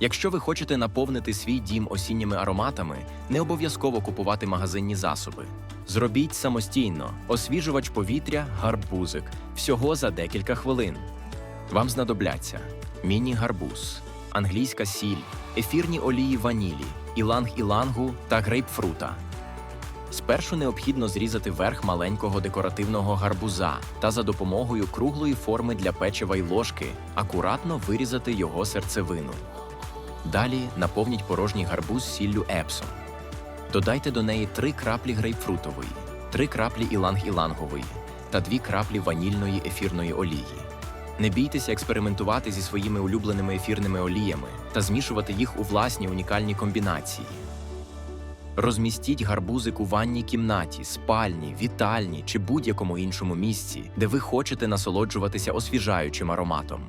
Якщо ви хочете наповнити свій дім осінніми ароматами, не обов'язково купувати магазинні засоби. Зробіть самостійно освіжувач повітря, гарбузик всього за декілька хвилин. Вам знадобляться міні-гарбуз, англійська сіль, ефірні олії ванілі, іланг-ілангу та грейпфрута. Спершу необхідно зрізати верх маленького декоративного гарбуза та за допомогою круглої форми для печива й ложки акуратно вирізати його серцевину. Далі наповніть порожній гарбуз сіллю епсом. Додайте до неї 3 краплі грейпфрутової, 3 краплі іланг-ілангової та 2 краплі ванільної ефірної олії. Не бійтеся експериментувати зі своїми улюбленими ефірними оліями та змішувати їх у власні унікальні комбінації. Розмістіть гарбузик у ванній кімнаті, спальні, вітальні чи будь-якому іншому місці, де ви хочете насолоджуватися освіжаючим ароматом.